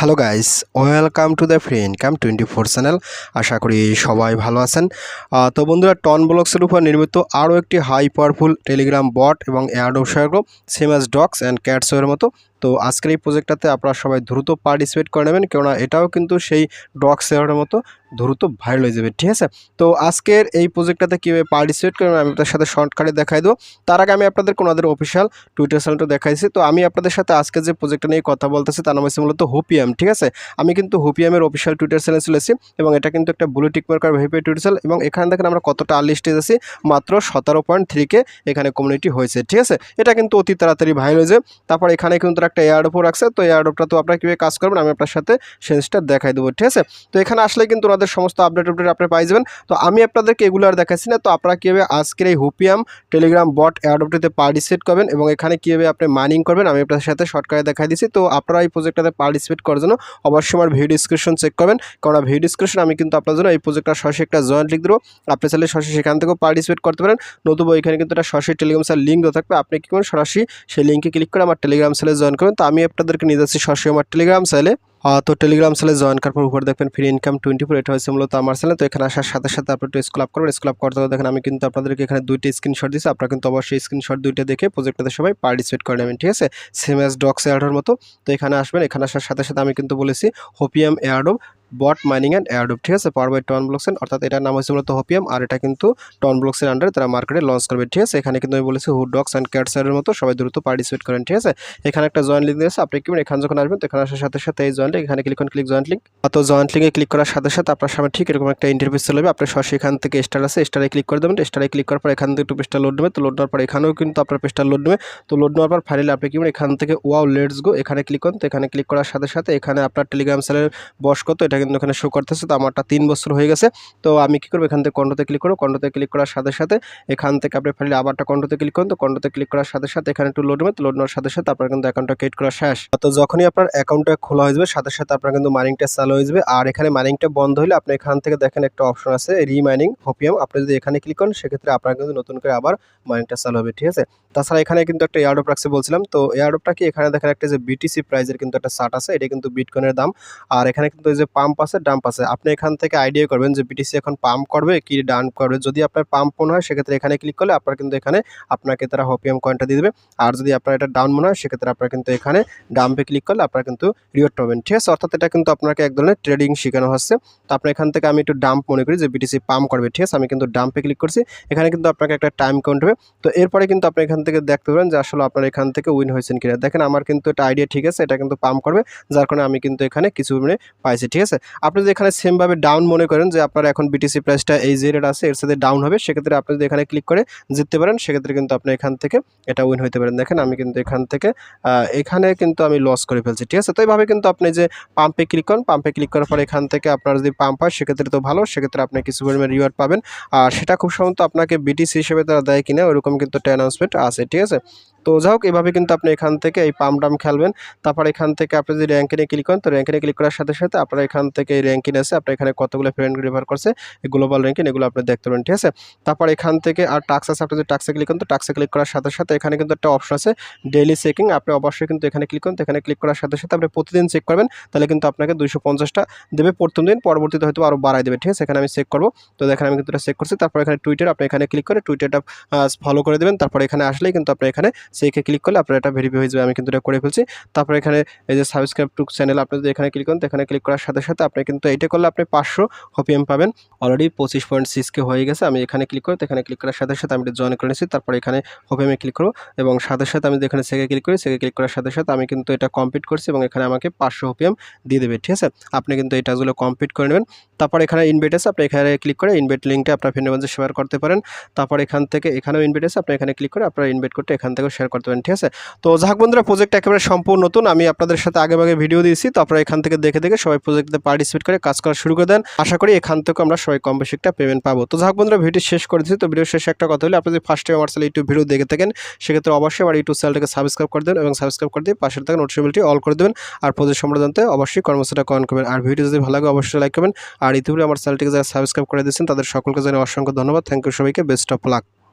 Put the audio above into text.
Hello guys welcome to the free income twenty four channel আশা করি সবাই ভালো আছেন। তো বন্ধুরা টন ব্লকসের উপর নির্মিত আরও একটি হাই পাওয়ারফুল টেলিগ্রাম বট এবং অ্যাডো সহায়ক সেম অ্যাজ ডগস অ্যান্ড ক্যাটসের মতো তো আজকের এই প্রজেক্টটাতে আপনারা সবাই দ্রুত পার্টিসিপেট করে নেবেন, কেননা এটাও কিন্তু সেই ডগ সেয়ারের মতো দ্রুত ভাইরাল হয়ে যাবে, ঠিক আছে? তো আজকের এই প্রজেক্টটাতে কীভাবে পার্টিসিপেট করবেন আমি আপনাদের সাথে শর্টকাটে দেখাই দেবো। তার আগে আমি আপনাদের ওনাদের অফিসিয়াল টুইটার চ্যানেলটা দেখাইছি, তো আমি আপনাদের সাথে আজকে যে প্রজেক্টটা নিয়ে কথা বলতেছি, তার নাম হচ্ছে মূলত হুপিএম ঠিক আছে? আমি কিন্তু হুপিএমের অফিসিয়াল টুইটার চ্যানেল চলেছি এবং এটা কিন্তু একটা blue tick marker verify twitter channel এবং এখানে দেখেন আমরা কতটা আর্লি স্টেজ আছি, মাত্র সতেরো পয়েন্ট থ্রিকে এখানে কমিউনিটি হয়েছে, ঠিক আছে? এটা কিন্তু অতি তাড়াতাড়ি ভাইরাল হয়ে যায়। তারপর এখানে কিন্তু একটা এয়ারডোপও রাখছে, তো এয়ারডোপটা তো আপনারা কীভাবে কাজ করবেন, আমি আপনার সাথে সেন্সটা দেখাই দেবো, ঠিক আছে? তো এখানে আসলে কিন্তু ওনাদের সমস্ত আপডেট আপডেট আপনি পাই যাবেন। তো আমি আপনাদেরকে এগুলো আর দেখাচ্ছি না, তো আপনারা কীভাবে আজকের এই হুপিয়াম টেলিগ্রাম বট এয়ারডোপটিতে পার্টিসিপেট করবেন এবং এখানে কীভাবে আপনি মাইনিং করবেন, আমি আপনাদের সাথে শর্টকাটে দেখাই দিচ্ছি। তো আপনারা এই প্রজেক্টটাতে পার্টিসিপেট করার জন্য অবশ্যই আমার ভিডিও ডিসক্রিপশন চেক করবেন, কারণ ভিডিও ডিসক্রিপশন আমি কিন্তু আপনার জন্য এই প্রজেক্টটা সরাসরি একটা জয়েন্ট লিখ দেবো। আপনি চাইলে সরাসরি সেখান থেকেও পার্টিসিপেট করতে পারেন, নতুবা এখানে কিন্তু একটা সরাসরি টেলিগ্রাম স্যার লিঙ্ক দেওয়া থাকবে, আপনি কী করবেন, সরাসরি সেই লিঙ্কে ক্লিক করে আমার টেলিগ্রাম সেলে জয়েন করবেন। তো আমি আপনাদেরকে নিয়ে যাচ্ছি সরাসরি আমার টেলিগ্রাম সেলে তো টেলিগ্রাম সেলে জয়েন করার পর উপরে দেখবেন ফ্রি ইনকাম টোয়েন্টি ফোর এটা হচ্ছে মূলত আমার চ্যানেল তো এখানে আসার সাথে সাথে আপনি একটু স্কুল আপ করবেন। স্কুল আপ করতে করতে দেখেন আমি কিন্তু আপনাদেরকে এখানে দুইটা স্ক্রিনশট দিচ্ছি আপনারা কিন্তু অবশ্যই স্ক্রিনশট দুইটা দেখে প্রজেক্টটাতে সবাই পার্টিসিপেট করে নেবেন, ঠিক আছে? সেম এস ডক্স এয়ারডোর মতো। তো এখানে আসবেন। এখানে আসার সাথে সাথে আমি কিন্তু বলেছি হোপিএম এয়ারডোব বট মাইনিং অ্যান্ড এয়ারডোব ঠিক আছে? পাওয়ার বাই টন ব্লকসেন অর্থাৎ এটার নাম হচ্ছে মূলত হোপিয়াম আর এটা কিন্তু টন ব্লকসের আন্ডারে তারা মার্কেটে লঞ্চ করবে ঠিক আছে? এখানে কিন্তু আমি বলেছি হুড ডগস অ্যান্ড ক্যাটসারের মতো সবাই দ্রুত পার্টিসিপেট করেন ঠিক আছে? এখানে একটা জয়েন্ট লিঙ্ক দিয়েছে আপনি কি করবেন, এখানে যখন আসবেন তো এখানে আসার সাথে সাথে এই জয়েন্ট এখানে ক্লিক করুন ক্লিক জয়েন্ট লিঙ্ক তো জয়েন্ট লিঙ্কে ক্লিক করার সাথে সাথে আপনার সামনে ঠিক এরকম একটা ইন্টারভিউ চলে যাবে আপনার সরাসরি এখান থেকে স্টার আছে স্টারে ক্লিক করে দেবেন স্টারে ক্লিক করার পর এখান থেকে একটু পেজটা লোড নেবে তো লোড নেওয়ার পর এখানেও কিন্তু আপনার পেজটা লোড নেবে। তো লোড নেওয়ার পর ফাইনালি আপনি কি এখান থেকে ওয়াও লেটস গো এখানে ক্লিক করুন তো এখানে ক্লিক করার সাথে সাথে এখানে আপনার টেলিগ্রাম সেলের বস কত এটা কিন্তু এখানে শো করতেছে, তো আমারটা তিন বছর হয়ে গেছে। তো আমি কি করব? এখান থেকে কন্টোতে ক্লিক করব। কন্টোতে ক্লিক করার সাথে সাথে এখান থেকে আপনি ফাইনালি আবারটা কন্টোতে ক্লিক করুন। তো কন্টোতে ক্লিক করার সাথে সাথে এখানে একটু লোড নেবে তো লোড নেওয়ার সাথে সাথে আপনার কিন্তু অ্যাকাউন্টটা ক্রিয়েট করা শেষ। তো যখনই আপনার অ্যাকাউন্টটা খোলা হয়ে যাবে, সাথে সাথে আপনার কিন্তু মাইনিংটা চালু হয়ে যাবে। আর এখানে মাইনিংটা বন্ধ হলে আপনি এখান থেকে দেখেন একটা অপশন আছে রিমাইনিং হোপিয়াম আপনি যদি এখানে ক্লিক করেন, সেক্ষেত্রে আপনার কিন্তু নতুন করে আবার মাইনিংটা চালু হবে, ঠিক আছে? তাছাড়া এখানে কিন্তু একটা এয়ারডপ রাখছে বলছিলাম। তো এয়ারডপটা কি? এখানে দেখেন একটা যে বিটিসি প্রাইজের কিন্তু একটা শার্ট আছে, এটা কিন্তু বিটকয়েনের দাম। আর এখানে কিন্তু এই যে পাম্প আছে ডাম্প আছে। আপনি এখান থেকে আইডিয়া করবেন যে বিটিসি এখন পাম্প করবে, কি ডাম্প করবে। যদি আপনার পাম্প মনে হয়, সেক্ষেত্রে এখানে ক্লিক করলে আপনার কিন্তু এখানে আপনাকে তারা হোপিয়াম কয়েনটা দিয়ে দেবে। আর যদি আপনার এটা ডাউন মনে হয়, সেক্ষেত্রে আপনার কিন্তু এখানে ডাম্পে ক্লিক করলে আপনার কিন্তু রিওয়ার্ড পাবেন। ঠিক আছে? অর্থাৎ এটা কিন্তু আপনাকে এক ধরনের ট্রেডিং শেখানো হচ্ছে। তো আপনার এখান থেকে আমি একটু ডাম্প মনে করি যে বিটিসি পাম্প করবে। ঠিক আছে? আমি কিন্তু ডাম্পে ক্লিক করছি। এখানে কিন্তু আপনাকে একটা টাইম কাউন্ট হবে তো এরপরে কিন্তু আপনি এখান থেকে দেখতে পারেন যে আসলে আপনার এখান থেকে উইন হয়েছেন কিনা। দেখেন, আমার কিন্তু এটা আইডিয়া ঠিক আছে, এটা কিন্তু পাম্প করবে। যার কারণে আমি কিন্তু এখানে কিছু মানে পাইছি। ঠিক আছে? আপনি যদি এখানে সেমভাবে ডাউন মনে করেন যে আপনার এখন বিটিসি প্রাইসটা এই যে রেট আছে, এর সাথে ডাউন হবে, সেক্ষেত্রে আপনি যদি এখানে ক্লিক করে জিততে পারেন, সেক্ষেত্রে কিন্তু আপনি এখান থেকে এটা উইন হতে পারেন। দেখেন, আমি কিন্তু এখান থেকে এখানে কিন্তু আমি লস করে ফেলছি, ঠিক আছে? তো এইভাবে কিন্তু আপনি যে পাম্পে ক্লিক করেন পাম্পে ক্লিক করার পর এখান থেকে আপনার যদি পাম্প হয়, সেক্ষেত্রে তো ভালো, সেক্ষেত্রে আপনি কিছু পরিমাণ রিওয়ার্ড পাবেন। আর সেটা খুব সম্ভবত আপনাকে বিটিসি হিসেবে তারা দেয় কিনা, ওরকম কিন্তু একটা অ্যানাউন্সমেন্ট আছে, ঠিক আছে? তো যাই হোক এভাবে কিন্তু আপনি এখান থেকে এই পাম্প ডাম খেলবেন। তারপর এখান থেকে আপনি যদি র্যাঙ্কিনে ক্লিক করেন, তো র্যাঙ্কিনে ক্লিক করার সাথে সাথে আপনার এখান থেকে এই র্যাঙ্কিন আছে আপনার এখানে কতগুলো ফ্রেন্ড রিভার করছে, এই গ্লোবাল র্যাঙ্কিং এগুলো আপনি দেখতে পারেন, ঠিক আছে? তারপর এখান থেকে আর টাক্স আছে, আপনি যদি টাক্সে ক্লিক করেন, তো টাক্সে ক্লিক করার সাথে সাথে এখানে কিন্তু একটা অপশন আছে ডেইলি চেকিং আপনি অবশ্যই কিন্তু এখানে ক্লিক করুন এখানে ক্লিক করার সাথে সাথে আপনি প্রতিদিন চেক করবেন, তাহলে কিন্তু আপনাকে দুইশো পঞ্চাশটা দেবে, প্রথম দিন, পরবর্তীতে হয়তো আরও বাড়াই দেবে, ঠিক আছে? এখানে আমি চেক করব, তো দেখেন আমি কিন্তু এটা চেক করছি, তারপর এখানে টুইটার আপনি এখানে ক্লিক করে টুইটারটা ফলো করে দেবেন, তারপর এখানে আসলেই কিন্তু আপনি এখানে সেইকে ক্লিক করলে আপনার এটা ভেরিফাই হয়ে যাবে, আমি কিন্তু এটা করে ফেলছি। তারপর এখানে এই যে সাবস্ক্রাইব টু চ্যানেল আপনি যদি এখানে ক্লিক করেন, তো এখানে ক্লিক করার সাথে সাথে আপনি কিন্তু এইটা করলে আপনি পাঁচশো হপিএম পাবেন। অলরেডি পঁচিশ পয়েন্ট সিক্সকে হয়ে গেছে, আমি এখানে ক্লিক করি, এখানে ক্লিক করার সাথে সাথে আমি জয়েন করে নিচ্ছি তারপর এখানে হপিএমে ক্লিক করব এবং সাথে সাথে আমি এখানে সেকে ক্লিক করি সেকে ক্লিক করার সাথে সাথে আমি কিন্তু এটা কমপ্লিট করছি এবং এখানে আমাকে পাঁচশো হপিএম দিয়ে দেবে, ঠিক আছে? আপনি কিন্তু এই টাস্কগুলো কমপ্লিট করে নেবেন। তারপর এখানে ইনভাইট আছে, আপনি এখানে ক্লিক করে ইনভেট লিঙ্কটা আপনার ফ্রেন্ডের মধ্যে শেয়ার করতে পারেন। তারপর এখান থেকে এখানেও ইনভাইট আছে, আপনি এখানে ক্লিক করে আপনার ইনভাইট করতে এখান থেকেও শেয়ার করতে পারেন, ঠিক আছে? তো যাক বন্ধুরা প্রজেক্ট একেবারে সম্পূর্ণ নতুন, আমি আপনাদের সাথে আগে আগে ভিডিও দিয়েছি তো আপনারা এখান থেকে দেখে দেখে সবাই প্রজেক্টে পার্টিসিপেট করে কাজ করা শুরু করে দেন। আশা করি এখান থেকে আমরা সবাই কম বেশি একটা পেমেন্ট পাবো। তো যাক বন্ধুরা ভিডিও শেষ করে দিচ্ছি। তো ভিডিও শেষে একটা কথা হলে আপনি যদি ফার্স্ট টাইম আমার ইউটিউব ভিডিও দেখে থাকেন, সেক্ষেত্রে অবশ্যই আমার ইউটিউব চ্যানেলটাকে সাবস্ক্রাইব করে দেবেন এবং সাবস্ক্রাইব করে দিয়ে পাশের থাকা নোটিফিকেশনটি অল করে দেবেন। আর প্রজেক্ট সম্পর্কে জানতে অবশ্যই কর্মসূচিটা কমেন্ট করবেন। আর ভিডিও যদি ভালো লাগে, অবশ্যই লাইক করবেন। আর ইতিপূর্বে আমার চ্যানেলটিকে যারা সাবস্ক্রাইব করে দিয়েছেন, তাদের সকলকে জানিয়ে অসংখ্য ধন্যবাদ। থ্যাংক ইউ সবাইকে। Best of luck